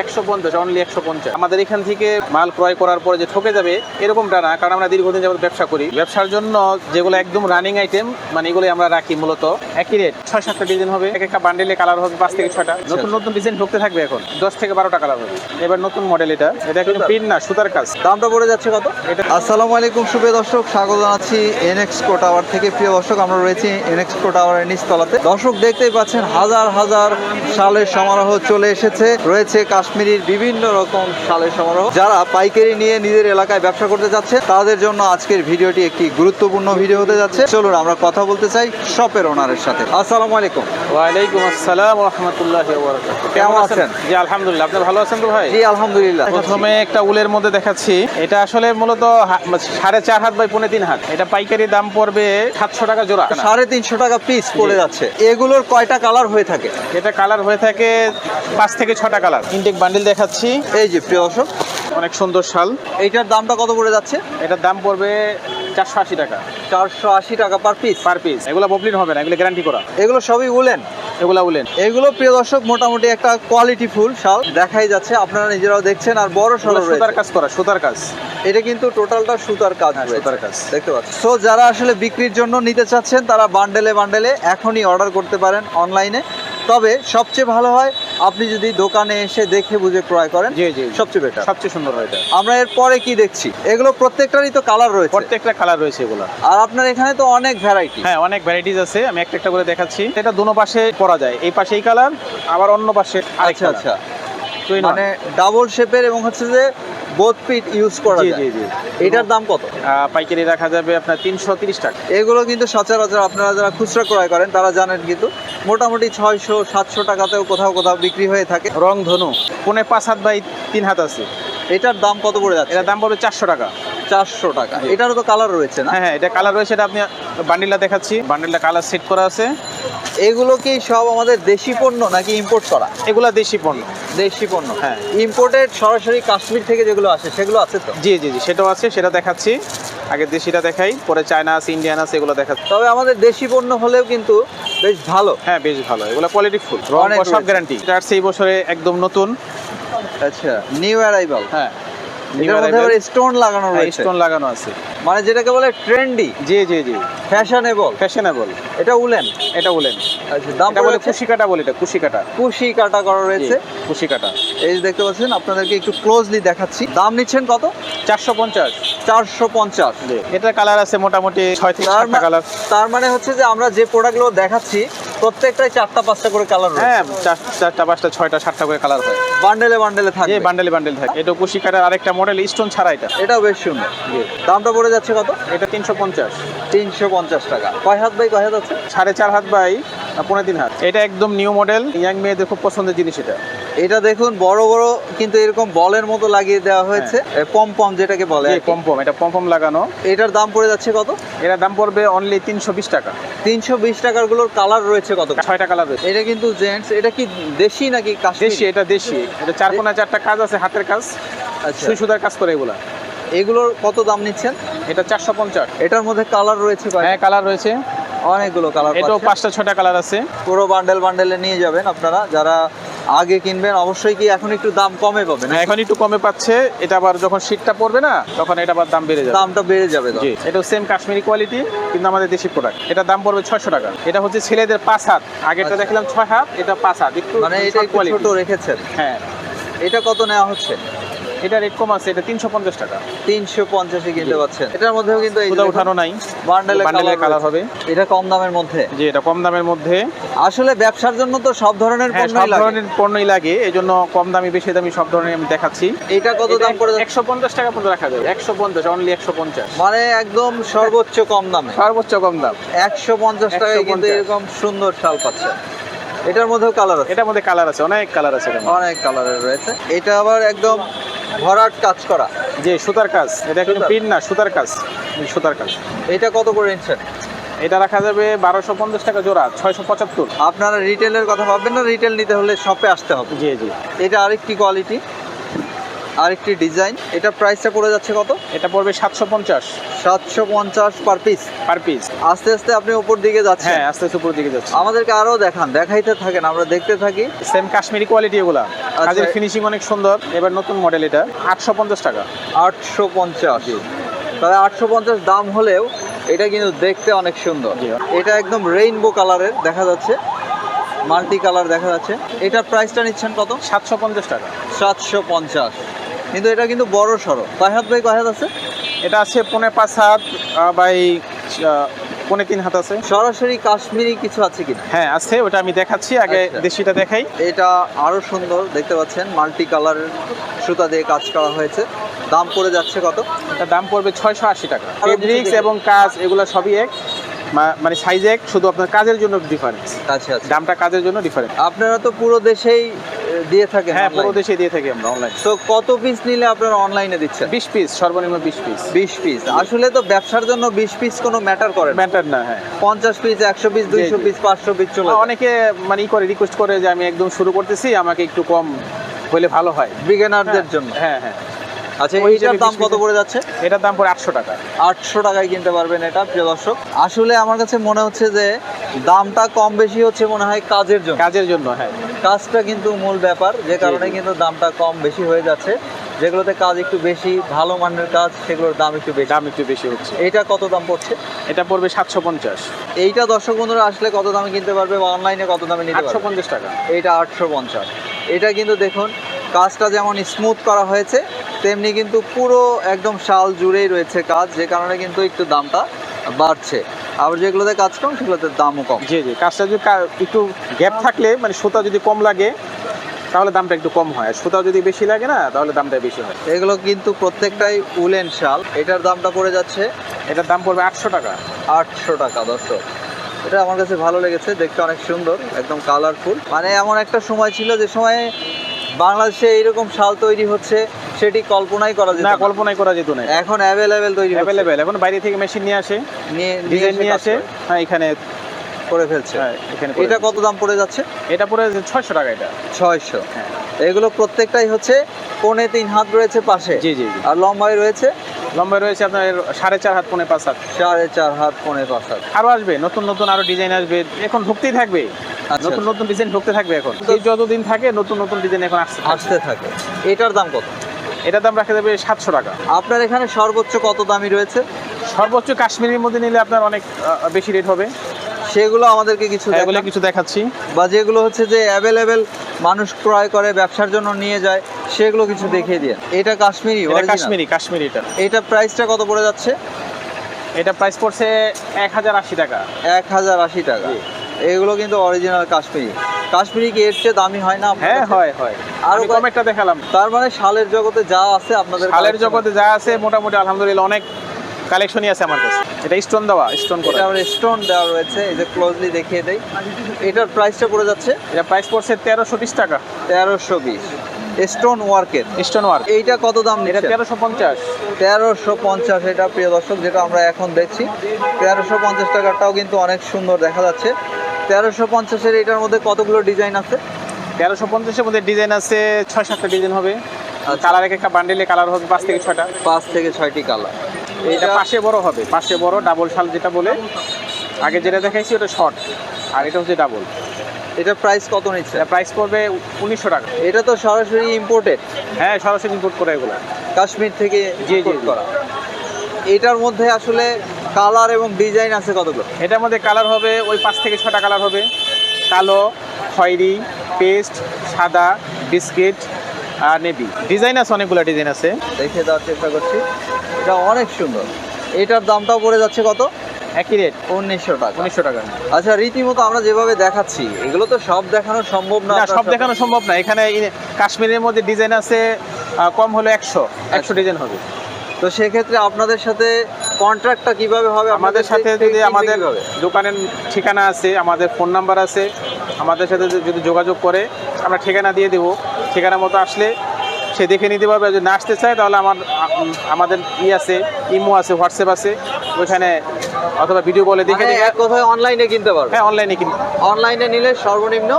একশো পঞ্চাশ অনলি একশো পঞ্চাশ। আমাদের এখান থেকে মাল ক্রয় করার পরে যে ঠকে যাবে এরকমটা না কারণ আমরা দীর্ঘদিন যাবত ব্যবসা করি। ব্যবসার জন্য যেগুলো একদম রানিং আইটেম মানে এগুলো আমরা রাখি মূলত। একই রেট ছয় সাতটা ডিজাইন হবে এক একটা বান্ডেলে কালার হবে পাঁচ থেকে ছয়টা। নতুন নতুন ডিজাইন ঢুকতে থাকবে এখন দশ থেকে বারোটা কালার হবে। এবার নতুন মডেল এটা। এটা কিন্তু প্রিন্ট না সুতার কাজ। দামটা পড়ে যাচ্ছে কত? এটা আসসালামু আলাইকুম সুপ্রিয় দর্শক স্বাগত জানাচ্ছি এনএক্সকো টাওয়ার থেকে। প্রিয় দর্শক আমরা রয়েছি এনএক্সকো টাওয়ারের নিচতলাতে। দর্শক দেখতেই পাচ্ছেন হাজার হাজার শালের সমারোহ চলে এসেছে। রয়েছে কাশ্মীরির বিভিন্ন রকম শালের সমারোহ। যারা পাইকারি নিয়ে নিজের এলাকায় ব্যবসা করতে যাচ্ছে তাদের জন্য আজকের ভিডিওটি একটি গুরুত্বপূর্ণ ভিডিও হতে যাচ্ছে। চলুন আমরা কথা বলতে চাই শপের ওনারের সাথে। আসসালামু আলাইকুম। ওয়ালাইকুম আসসালাম রহমতুল্লাহ কেমন আছেন? জি আলহামদুলিল্লাহ। আপনি ভালো আছেন তো ভাই? জি আলহামদুলিল্লাহ। প্রথমে একটা উলের মধ্যে দেখাচ্ছি। এটা আসলে মূলত সাড়ে চার হাত বাই পৌনে তিন হাত। এটা পাইকারি দাম পড়বে সাতশো টাকা জোড়া। সাড়ে তিনশো টাকা পিস পড়ে যাচ্ছে। এগুলোর কয়টা কালার হয়ে থাকে? এটা কালার হয়ে থাকে পাঁচ থেকে ছটা কালার ইনটেক বান্ডিল দেখাচ্ছি। এই যে প্রিয় দর্শক। অনেক সুন্দর শাল। এইটার দামটা কত পড়ে যাচ্ছে? এটার দাম পড়বে চারশো আশি টাকা। চারশো আশি টাকা পার পিস পার পিস এগুলো ববলিন হবে না এগুলো গ্যারান্টি করা। এগুলো সবই উলেন এগুলা উলেন এগুলো প্রিয় দর্শক মোটামুটি একটা কোয়ালিটি ফুল শাল। দেখাই যাচ্ছে আপনারা নিজেরাও দেখছেন আর বড় সড়ো সুতার কাজ করা সুতার কাজ। এটা কিন্তু টোটালটা সুতার কাজ হ্যাঁ। সুতার কাজ। দেখতে পাচ্ছেন। সো যারা আসলে বিক্রির জন্য নিতে চাচ্ছেন তারা বান্ডেলে বান্ডেলে এখনই অর্ডার করতে পারেন অনলাইনে তবে সবচেয়ে ভালো হয় আপনি যদি দোকানে এসে দেখে বুঝে ক্রয় করেন জি জি সবচেয়ে বেটার সবচেয়ে সুন্দর হয় এটা। আমরা এর পরে কি দেখছি? এগুলো প্রত্যেকটারই তো কালার রয়েছে। প্রত্যেকটা কালার রয়েছে এগুলো। আর আপনার এখানে তো অনেক ভ্যারাইটি হ্যাঁ অনেক ভ্যারাইটিস আছে আমি একটা একটা করে দেখাচ্ছি। এটা দুনো পাশে পরা যায় এই পাশে এই কালার আবার অন্য পাশে আচ্ছা আচ্ছা। মানে ডাবল শেপের এবং হচ্ছে যে বোথ পিট ইউজ করা জি জি জি। এটার দাম কত? পাইকারি রাখা যাবে আপনার তিনশো তিরিশ টাকা। এগুলো কিন্তু সচরাচর আপনারা যারা খুচরা ক্রয় করেন তারা জানেন কিন্তু মোটামুটি ছয়শো সাতশো টাকাতেও কোথাও কোথাও বিক্রি হয়ে থাকে। রং ধনু পনে পাঁচ হাত বাই তিন হাত আছে। এটার দাম কত পড়ে যাচ্ছে? এটার দাম পড়বে চারশো টাকা। চারশো টাকা। এটারও তো কালার রয়েছে না? হ্যাঁ হ্যাঁ এটা কালার রয়েছে এটা আপনি বান্ডিলটা দেখাচ্ছি। বান্ডিলটা কালার সেট করা আছে। এগুলো কি সব আমাদের দেশি পণ্য নাকি ইম্পোর্ট করা? এগুলা দেশি পণ্য। দেশি পণ্য। হ্যাঁ। ইম্পোর্টেড সরাসরি কাশ্মীর থেকে যেগুলো আসে সেগুলো আছে তো? জি জি জি সেটাও আছে সেটা দেখাচ্ছি। আগে দেশিটা দেখাই পরে চায়না আছে ইন্ডিয়ান আছে এগুলো দেখাচ্ছি তবে আমাদের দেশি পণ্য হলেও কিন্তু বেশ ভালো। হ্যাঁ বেশ ভালো এগুলো কোয়ালিটি ফুল রং সব গ্যারান্টি এটা আসছে এই বছরে একদম নতুন। আচ্ছা নিউ অ্যারাইভাল হ্যাঁ। স্টোন লাগানো রয়েছে। স্টোন লাগানো আছে। মানে যেটাকে বলে ট্রেন্ডি জি জি জি। ফ্যাশনেবল ফ্যাশনেবল এটা উলেন। এটা আচ্ছা দাম বলে বলে কুশি কাটা বলে এটা কুশি কাটা কুশি কাটা করা রয়েছে। কুশি কাটা এই দেখতে পাচ্ছেন আপনাদেরকে একটু ক্লোজলি দেখাচ্ছি। দাম নিচ্ছেন কত? চারশো পঞ্চাশ। চারশো পঞ্চাশ। এটা কালার আছে মোটামুটি ছয় থেকে তার কালার তার মানে হচ্ছে যে আমরা যে প্রোডাক্টগুলো দেখাচ্ছি প্রত্যেকটাই চারটা পাঁচটা করে কালার হ্যাঁ চারটা পাঁচটা ছয়টা সাতটা করে কালার হয়। বান্ডেলে বান্ডেলে থাকে বান্ডেল বান্ডেল থাকে। এটা কুশি কাটার আরেকটা মডেল স্টোন ছাড়া এটা। এটাও বেশ সুন্দর। দামটা পড়ে যাচ্ছে কত? এটা তিনশো পঞ্চাশ। তিনশো পঞ্চাশ টাকা। কয় হাত বাই কয় হাত আছে? সাড়ে চার হাত বাই পনেরো তিন হাত। এটা একদম নিউ মডেল ইয়াং মেয়েদের খুব পছন্দের জিনিস এটা। এটা দেখুন বড় বড় কিন্তু এরকম বলের মতো লাগিয়ে দেওয়া হয়েছে। পম পম যেটাকে বলে। পম্পম এটা পম্পম লাগানো। এটার দাম পড়ে যাচ্ছে কত? এটার দাম পড়বে অনলি তিনশো বিশ টাকা। তিনশো বিশ টাকারগুলোর কালার রয়েছে কত? ছয়টা কালার রয়েছে। এটা কিন্তু জেন্টস এটা কি দেশি নাকি দেশি এটা দেশি। এটা চার কোনা চারটা কাজ আছে হাতের কাজ। আচ্ছা। সুই সুতার কাজ করে এগুলা। এগুলোর কত দাম নিচ্ছেন? এটা চারশো পঞ্চাশ। এটার মধ্যে কালার রয়েছে? হ্যাঁ কালার রয়েছে। অনেকগুলো কালার এটাও পাঁচটা ছটা কালার আছে। পুরো বান্ডেল বান্ডেলে নিয়ে যাবেন আপনারা। যারা আগে কিনবেন অবশ্যই কি এখন একটু দাম কমে পাবে না এখন একটু কমে পাচ্ছে। এটা আবার যখন শীতটা পড়বে না তখন এটা আবার দাম বেড়ে যাবে। দামটা বেড়ে যাবে জি এটা সেম কাশ্মীরি কোয়ালিটি কিন্তু আমাদের দেশি প্রোডাক্ট এটা দাম পড়বে ছয়শো টাকা। এটা হচ্ছে ছেলেদের পাঁচ হাত। আগেরটা আচ্ছা। দেখলাম ছয় হাত এটা পাঁচ হাত। একটু মানে এটা ছোট রেখেছেন? হ্যাঁ। এটা কত নেওয়া হচ্ছে? এটা রেট কম আছে এটা তিনশো পঞ্চাশ টাকা। তিনশো পঞ্চাশে কিনতে জি। পাচ্ছেন। এটার মধ্যেও কিন্তু কোথাও উঠানো নাই। বান্ডেলে কালার হবে। এটা কম দামের মধ্যে। যে এটা কম দামের মধ্যে। আসলে ব্যবসার জন্য তো সব ধরনের পণ্য পণ্যই সব ধরনের পণ্যই লাগে এই জন্য কম দামি বেশি দামি সব ধরনের আমি দেখাচ্ছি। এটা কত দাম পড়ে? একশো পঞ্চাশ টাকা পর্যন্ত রাখা যাবে। একশো পঞ্চাশ অনলি একশো পঞ্চাশ। মানে একদম সর্বোচ্চ কম দামে। সর্বোচ্চ কম দাম। একশো পঞ্চাশ টাকায় কিন্তু এরকম সুন্দর শাল পাচ্ছেন এটার মধ্যেও কালার আছে। এটার মধ্যে কালার আছে অনেক কালার আছে অনেক কালারের রয়েছে। এটা আবার একদম ভরাট কাজ করা। যে সুতার কাজ। এটা কিন্তু পিন না সুতার কাজ। সুতার কাজ। এটা কত করে নিচ্ছেন? এটা রাখা যাবে বারোশো পঞ্চাশ টাকা জোড়া ছয়শো পঁচাত্তর। আপনারা রিটেলের কথা ভাববেন না রিটেল নিতে হলে শপে আসতে হবে। জি জি। এটা আরেকটি কোয়ালিটি আরেকটি ডিজাইন। এটা প্রাইসটা পড়ে যাচ্ছে কত? এটা পড়বে সাতশো পঞ্চাশ। সাতশো পঞ্চাশ পার পিস পার পিস আস্তে আস্তে আপনি উপর দিকে যাচ্ছেন। হ্যাঁ আস্তে আস্তে উপরের দিকে যাচ্ছে। আমাদেরকে আরও দেখান দেখাইতে থাকেন আমরা দেখতে থাকি। সেম কাশ্মীরি কোয়ালিটি এগুলা। আচ্ছা। কাজের ফিনিশিং অনেক সুন্দর। এবার নতুন মডেল এটা। আটশো পঞ্চাশ টাকা। আটশো পঞ্চাশ। তবে আটশো পঞ্চাশ দাম হলেও এটা কিন্তু দেখতে অনেক সুন্দর। এটা একদম রেইনবো কালারের দেখা যাচ্ছে। মাল্টি কালার দেখা যাচ্ছে। এটার প্রাইসটা নিচ্ছেন কত? সাতশো পঞ্চাশ টাকা। সাতশো পঞ্চাশ। কিন্তু এটা কিন্তু বড় সড়ো কয় হাত বাই কয় হাত আছে? এটা আছে পনে পাঁচ হাত বাই পনে তিন হাত আছে। সরাসরি কাশ্মীরি কিছু আছে কিনা? হ্যাঁ আছে ওটা আমি দেখাচ্ছি আগে আচ্ছা। দেশিটা দেখাই। এটা আরও সুন্দর দেখতে পাচ্ছেন মাল্টি কালারের সুতা দিয়ে কাজ করা হয়েছে। দাম পড়ে যাচ্ছে কত? এটা দাম পড়বে ছয়শো আশি টাকা। ফেব্রিক্স এবং কাজ এগুলো সবই এক। মানে সাইজ এক শুধু আপনার কাজের জন্য ডিফারেন্স আচ্ছা আচ্ছা। দামটা কাজের জন্য ডিফারেন্স আপনারা তো পুরো দেশেই দিয়ে থাকেন হ্যাঁ পুরো। দেশে দিয়ে থাকি আমরা অনলাইন তো কত পিস নিলে আপনারা অনলাইনে দিচ্ছেন? বিশ পিস সর্বনিম্ন বিশ পিস বিশ পিস আসলে তো ব্যবসার জন্য বিশ পিস কোনো ম্যাটার করে না। ম্যাটার না হ্যাঁ। পঞ্চাশ পিস একশো পিস দুইশো জি। পিস পাঁচশো পিস চলে অনেকে মানে ই করে রিকোয়েস্ট করে যে আমি একদম শুরু করতেছি আমাকে একটু কম হলে ভালো হয়। বিগিনারদের জন্য। হ্যাঁ হ্যাঁ। আচ্ছা এইটার দাম কত পড়ে যাচ্ছে? এটার দাম পড়ে আটশো টাকা। আটশো টাকায় কিনতে পারবেন এটা প্রিয় দর্শক। আসলে আমার কাছে মনে হচ্ছে যে দামটা কম বেশি হচ্ছে মনে হয় কাজের জন্য। কাজের জন্য হ্যাঁ। কাজটা কিন্তু মূল ব্যাপার যে কারণে কিন্তু দামটা কম বেশি হয়ে যাচ্ছে। যেগুলোতে কাজ একটু বেশি ভালো মানের কাজ সেগুলোর দাম একটু বেশি। দাম একটু বেশি হচ্ছে। এইটা কত দাম পড়ছে? এটা পড়বে সাতশো পঞ্চাশ। এইটা দর্শক বন্ধুরা আসলে কত দামে কিনতে পারবে বা অনলাইনে কত দামে নিতে আটশো পারবে পঞ্চাশ টাকা। এইটা আটশো পঞ্চাশ। এটা কিন্তু দেখুন কাজটা যেমন স্মুথ করা হয়েছে তেমনি কিন্তু পুরো একদম শাল জুড়েই রয়েছে কাজ যে কারণে কিন্তু একটু দামটা বাড়ছে। আবার যেগুলোতে কাজ কম সেগুলোতে দামও কম। জি জি কাজটা যদি একটু গ্যাপ থাকলে মানে সুতা যদি কম লাগে তাহলে দামটা একটু কম হয়। সুতা যদি বেশি লাগে না তাহলে দামটা বেশি হয়। এগুলো কিন্তু প্রত্যেকটাই উলেন শাল। এটার দামটা পড়ে যাচ্ছে? এটার দাম পড়বে আটশো টাকা। আটশো টাকা দর্শক। এটা আমার কাছে ভালো লেগেছে দেখতে অনেক সুন্দর একদম কালারফুল মানে এমন একটা সময় ছিল যে সময়ে বাংলাদেশে এইরকম শাল তৈরি হচ্ছে সেটি কল্পনাই করা যেত না। কল্পনাই করা যেত না। এখন অ্যাভেলেবেল তৈরি হচ্ছে। অ্যাভেলেবেল এখন বাইরে থেকে মেশিন নিয়ে আসে নিয়ে ডিজাইন নিয়ে আসে হ্যাঁ এখানে করে ফেলছে। হ্যাঁ এখানে এটা কত দাম পড়ে যাচ্ছে? এটা পড়ে ছয়শো টাকা এটা। ছয়শো। হ্যাঁ। এগুলো প্রত্যেকটাই হচ্ছে পৌনে তিন হাত রয়েছে পাশে। জি জি আর লম্বায় রয়েছে? লম্বায় রয়েছে আপনার সাড়ে চার হাত পৌনে পাঁচ হাত। সাড়ে চার হাত পৌনে পাঁচ হাত। আরও আসবে নতুন নতুন আরও ডিজাইন আসবে। এখন ঢুকতেই থাকবে। নতুন আচ্ছা। নতুন ডিজাইন ঢুকতে থাকবে এখন। এই যতদিন থাকে নতুন নতুন ডিজাইন এখন আসছে আসতে থাকে। এটার দাম কত? এটার দাম রাখা যাবে সাতশো টাকা। আপনার এখানে সর্বোচ্চ কত দামি রয়েছে? সর্বোচ্চ কাশ্মীরের মধ্যে নিলে আপনার অনেক বেশি রেট হবে। সেগুলো আমাদেরকে কিছু হ্যাঁ, এগুলো কিছু দেখাচ্ছি। বা যেগুলো হচ্ছে যে অ্যাভেলেবেল মানুষ ক্রয় করে ব্যবসার জন্য নিয়ে যায় সেগুলো কিছু দেখিয়ে দিয়ে এটা কাশ্মীরি কাশ্মীরি কাশ্মীরি এটা। এটা প্রাইসটা কত পড়ে যাচ্ছে? এটা প্রাইস পড়ছে এক হাজার আশি টাকা। এক হাজার আশি টাকা। এগুলো কিন্তু অরিজিনাল কাশ্মীরি। কাশ্মীরি কি এর চেয়ে দামি হয় না হ্যাঁ হয় হয়। আরও কম একটা দেখালাম। তার মানে শালের জগতে যা আছে আপনাদের শালের জগতে যা আছে মোটামুটি আলহামদুলিল্লাহ অনেক কালেকশনই আছে আমার কাছে। এটা স্টোন দেওয়া স্টোন করে। এটা আমার স্টোন দেওয়া রয়েছে এই যে ক্লোজলি দেখিয়ে দেই। এটার প্রাইসটা পড়ে যাচ্ছে? এটা প্রাইস পড়ছে তেরোশো বিশ টাকা। তেরোশো বিশ। স্টোন ওয়ার্কের স্টোন ওয়ার্ক এইটা কত দাম এটা তেরোশো পঞ্চাশ। তেরোশো পঞ্চাশ এটা প্রিয় দর্শক যেটা আমরা এখন দেখছি তেরোশো পঞ্চাশ টাকাটাও কিন্তু অনেক সুন্দর দেখা যাচ্ছে। তেরোশো পঞ্চাশের এটার মধ্যে কতগুলো ডিজাইন আছে? তেরোশো পঞ্চাশের মধ্যে ডিজাইন আছে ছয় সাতটা ডিজাইন হবে। আচ্ছা। কালার এক একটা বান্ডেলে কালার হবে পাঁচ থেকে ছয়টা। পাঁচ থেকে ছয়টি কালার। এটা পাশে বড় হবে পাশে বড় ডাবল শাল যেটা বলে। আগে যেটা দেখাইছি ওটা শর্ট আর এটা হচ্ছে ডাবল। এটা প্রাইস কত নিচ্ছে? প্রাইস পড়বে উনিশশো টাকা। এটা তো সরাসরি ইম্পোর্টেড হ্যাঁ সরাসরি ইম্পোর্ট করে এগুলো। কাশ্মীর থেকে জি, জি। করা। এটার মধ্যে আসলে কালার এবং ডিজাইন আছে কতগুলো? এটার মধ্যে কালার হবে ওই পাঁচ থেকে ছটা কালার হবে। কালো খয়েরি পেস্ট সাদা বিস্কিট আর নেভি। ডিজাইন আছে অনেকগুলো ডিজাইন আছে। দেখে দেওয়ার চেষ্টা করছি। এটা অনেক সুন্দর। এটার দামটাও পড়ে যাচ্ছে কত? একই রেট উনিশশো টাকা। উনিশশো টাকা। আচ্ছা রীতিমতো আমরা যেভাবে দেখাচ্ছি এগুলো তো সব দেখানো সম্ভব না না সব দেখানো সম্ভব না। এখানে কাশ্মীরের মধ্যে ডিজাইন আছে কম হলো একশো একশো। ডিজাইন হবে। তো সেক্ষেত্রে আপনাদের সাথে কন্ট্রাক্টটা কীভাবে হবে আমাদের সাথে যদি আমাদের দোকানের ঠিকানা আছে আমাদের ফোন নাম্বার আছে আমাদের সাথে যদি- যোগাযোগ করে আমরা ঠিকানা দিয়ে দেবো। ঠিকানা মতো আসলে সে দেখে নিতে পারবে যদি না আসতে চায় তাহলে আমার আমাদের ই আছে ইমো আছে হোয়াটসঅ্যাপ আছে ওইখানে অথবা ভিডিও কলে দেখে মানে দেখে এক কথায় অনলাইনে কিনতে পারবে? হ্যাঁ অনলাইনে কিনতে অনলাইনে নিলে সর্বনিম্ন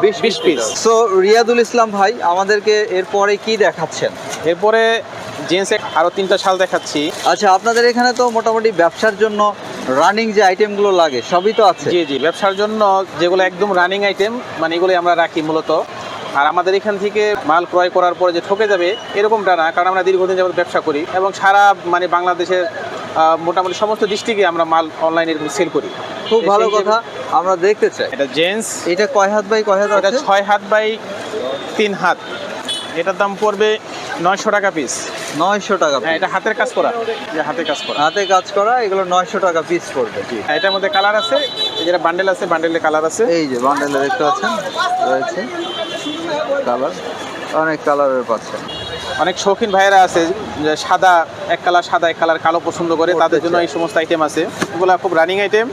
বিশ 20 piece। সো রিয়াদুল ইসলাম ভাই আমাদেরকে এরপরে কি দেখাচ্ছেন? এরপরে জেন্টস আরও তিনটা শাল দেখাচ্ছি। আচ্ছা আপনাদের এখানে তো মোটামুটি ব্যবসার জন্য রানিং যে আইটেমগুলো লাগে সবই তো আছে। জি জি ব্যবসার জন্য যেগুলো একদম রানিং আইটেম মানে এগুলোই আমরা রাখি মূলত। আর আমাদের এখান থেকে মাল ক্রয় করার পরে যে ঠকে যাবে এরকমটা না কারণ আমরা দীর্ঘদিন যাবত ব্যবসা করি এবং সারা মানে বাংলাদেশের মোটামুটি সমস্ত ডিস্ট্রিক্টে আমরা মাল অনলাইনে সেল করি। খুব ভালো কথা আমরা দেখতে চাই। এটা জেন্টস এটা কয় হাত বাই কয় হাত এটা ছয় হাত বাই তিন হাত। এটার দাম পড়বে নয়শো টাকা পিস নয়শো টাকা হ্যাঁ এটা হাতের কাজ করা। যে হাতের কাজ করা। হাতে কাজ করা এগুলো নয়শো টাকা পিস পড়বে। হ্যাঁ, এটার মধ্যে কালার আছে যেটা বান্ডেল আছে বান্ডেলে কালার আছে। এই যে বান্ডেলে দেখতে পাচ্ছেন রয়েছে। কালার অনেক কালারের পাচ্ছেন অনেক শৌখিন ভাইয়েরা আছে যে সাদা এক কালার সাদা এক কালার কালো পছন্দ করে তাদের জন্য এই সমস্ত আইটেম আছে। এগুলো খুব রানিং আইটেম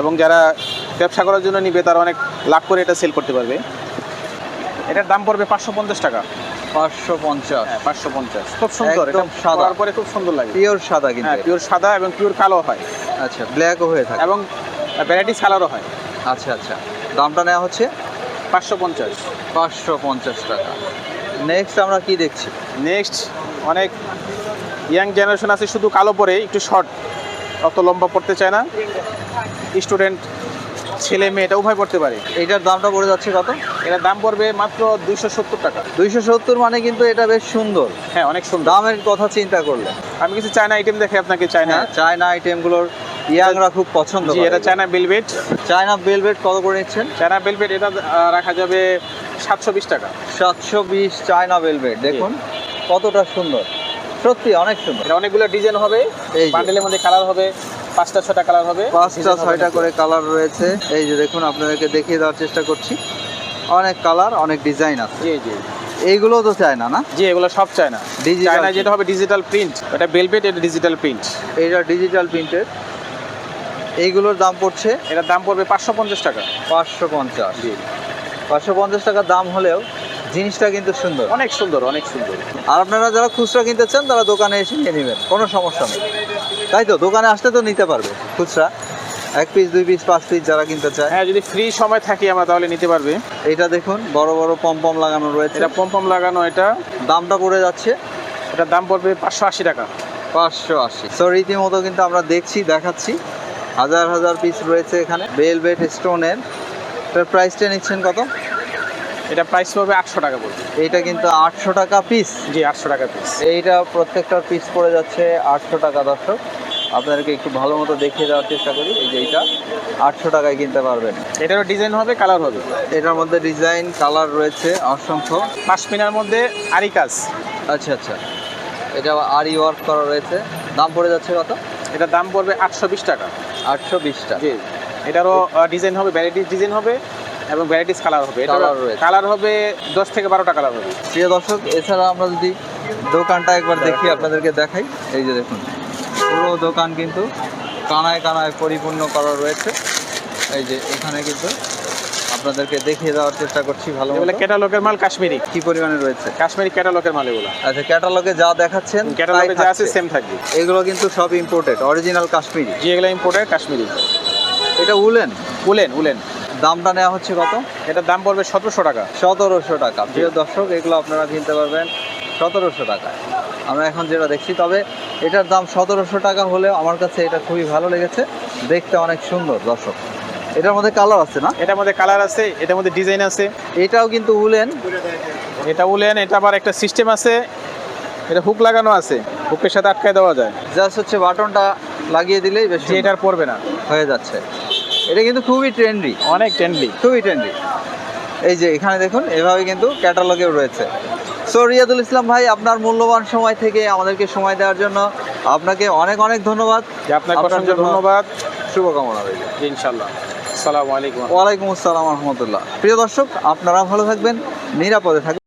এবং যারা ব্যবসা করার জন্য নিবে তারা অনেক লাভ করে এটা সেল করতে পারবে। এটার দাম পড়বে পাঁচশো পঞ্চাশ টাকা। পাঁচশো পঞ্চাশ। হ্যাঁ পাঁচশো পঞ্চাশ। খুব সুন্দর একদম সাদা। পরে খুব সুন্দর লাগে। পিওর সাদা কিন্তু হ্যাঁ পিওর সাদা এবং পিওর কালো হয়। আচ্ছা ব্ল্যাকও হয়ে থাকে। এবং ভ্যারাইটিস কালারও হয়। আচ্ছা আচ্ছা। দামটা নেওয়া হচ্ছে? পাঁচশো পঞ্চাশ। পাঁচশো পঞ্চাশ টাকা। নেক্সট আমরা কি দেখছি? নেক্সট অনেক ইয়াং জেনারেশন আছে শুধু কালো পরে একটু শর্ট অত লম্বা পড়তে চায় না। স্টুডেন্ট ছেলে মেয়ে এটা উভয় পড়তে পারে। এটার দামটা পড়ে যাচ্ছে কত? এটার দাম পড়বে মাত্র দুইশো সত্তর টাকা। দুইশো সত্তর মানে কিন্তু এটা বেশ সুন্দর। হ্যাঁ অনেক সুন্দর। দামের কথা চিন্তা করলে। আমি কিছু চায়না আইটেম দেখে আপনাকে চায়না হ্যাঁ চায়না আইটেমগুলোর ইয়াংরা খুব পছন্দ করে। এটা চায়না বেলভেট চায়না বেলভেট কত করে নিচ্ছেন? চায়না বেলভেট এটা রাখা যাবে সাতশো বিশ টাকা। সাতশো বিশ চায়না বেলভেট দেখুন কতটা সুন্দর। সত্যি অনেক সুন্দর। অনেকগুলো ডিজাইন হবে। বান্ডেলের মধ্যে কালার হবে। পাঁচটা ছটা কালার হবে। পাঁচটা ছয়টা করে কালার রয়েছে। এই যে দেখুন আপনাদেরকে দেখিয়ে দেওয়ার চেষ্টা করছি। অনেক কালার অনেক ডিজাইন আছে। জি জি। এইগুলো তো চায় না না? জি এগুলো সব চায়না Digital চায়না। যেটা হবে ডিজিটাল প্রিন্ট এটা বেলভেট এটা ডিজিটাল প্রিন্ট এইটা ডিজিটাল প্রিন্টের এইগুলোর দাম পড়ছে? এটার দাম পড়বে পাঁচশো পঞ্চাশ টাকা। পাঁচশো পঞ্চাশ। জি। পাঁচশো পঞ্চাশ টাকার দাম হলেও জিনিসটা কিন্তু সুন্দর। অনেক সুন্দর অনেক সুন্দর। আর আপনারা যারা খুচরা কিনতে চান তারা দোকানে এসে নিয়ে নেবেন। কোনো সমস্যা নেই। তাই তো? দোকানে আসতে তো নিতে পারবে। খুচরা। এক পিস দুই পিস পাঁচ পিস যারা কিনতে চায়। হ্যাঁ যদি ফ্রি সময় থাকি আমরা তাহলে নিতে পারবে। এটা দেখুন বড় বড় পম পম লাগানো রয়েছে। এটা পম পম লাগানো এটা। দামটা পড়ে যাচ্ছে। এটার দাম পড়বে পাঁচশো আশি টাকা। পাঁচশো আশি। তো রীতিমতো কিন্তু আমরা দেখছি দেখাচ্ছি। হাজার হাজার পিস রয়েছে এখানে। বেলভেট স্টোনের এটার প্রাইসটা নিচ্ছেন কত? এটা প্রাইস পড়বে আটশো টাকা পড়বে এইটা কিন্তু আটশো টাকা পিস জি আটশো টাকা পিস এইটা প্রত্যেকটা পিস পড়ে যাচ্ছে আটশো টাকা দর্শক। আপনাদেরকে একটু ভালো মতো দেখিয়ে দেওয়ার চেষ্টা করি। এই যে এইটা আটশো টাকায় কিনতে পারবেন। এটারও ডিজাইন হবে কালার হবে। এটার মধ্যে ডিজাইন কালার রয়েছে অসংখ্য। পাঁচমিনার মধ্যে আরি কাজ আচ্ছা আচ্ছা। এটা আরি ওয়ার্ক করা রয়েছে। দাম পড়ে যাচ্ছে কত? এটা দাম পড়বে আটশো বিশ টাকা। আটশো বিশ টাকা। জি। এটারও ডিজাইন হবে ভ্যারাইটিস ডিজাইন হবে। এবং ভ্যারাইটিস কালার হবে। রয়েছে। কালার হবে দশ থেকে বারোটা কালার হবে। প্রিয় দর্শক এছাড়া আমরা যদি দোকানটা একবার দেখি আপনাদেরকে দেখাই। এই যে দেখুন পুরো দোকান কিন্তু কানায় কানায় পরিপূর্ণ করা রয়েছে। এই যে এখানে কিন্তু আপনাদেরকে দেখিয়ে দেওয়ার চেষ্টা করছি ভালো এগুলো ক্যাটালগের মাল কাশ্মীরি। কি পরিমাণে রয়েছে? কাশ্মীরি ক্যাটালগের মাল এগুলো। আচ্ছা ক্যাটালগে যা দেখাচ্ছেন ক্যাটালগে যা আছে সেম থাকবে। এগুলো কিন্তু সব ইম্পোর্টেড অরিজিনাল কাশ্মীরি। জি এগুলো ইম্পোর্টেড কাশ্মীরি। এটা উলেন? Woollen woollen. দামটা নেওয়া হচ্ছে কত? এটার দাম পড়বে সতেরোশো টাকা। সতেরোশো টাকা। প্রিয় দর্শক এগুলো আপনারা কিনতে পারবেন সতেরোশো টাকায় আমরা এখন যেটা দেখছি তবে এটার দাম সতেরোশো টাকা হলেও আমার কাছে এটা খুবই ভালো লেগেছে। দেখতে অনেক সুন্দর দর্শক। এটার মধ্যে কালার আছে না? এটার মধ্যে কালার আছে এটার মধ্যে ডিজাইন আছে। এটাও কিন্তু উলেন। এটা উলেন এটা আবার একটা সিস্টেম আছে। এটা হুক লাগানো আছে হুকের সাথে আটকায় দেওয়া যায়। জাস্ট হচ্ছে বাটনটা লাগিয়ে দিলেই বেশ এটার পড়বে না। হয়ে যাচ্ছে। এটা কিন্তু খুবই ট্রেন্ডি অনেক ট্রেন্ডলি খুবই ট্রেন্ডি এই যে এখানে দেখুন এভাবে কিন্তু ক্যাটালগেও রয়েছে। সো রিয়াদুল ইসলাম ভাই আপনার মূল্যবান সময় থেকে আমাদেরকে সময় দেওয়ার জন্য আপনাকে অনেক অনেক ধন্যবাদ। আপনার জন্য- ধন্যবাদ। শুভকামনা রইল। ইনশাল্লাহ আসসালামু আলাইকুম। ওয়ালাইকুম আসসালাম রহমতুল্লাহ। প্রিয় দর্শক আপনারা ভালো থাকবেন নিরাপদে থাকবেন।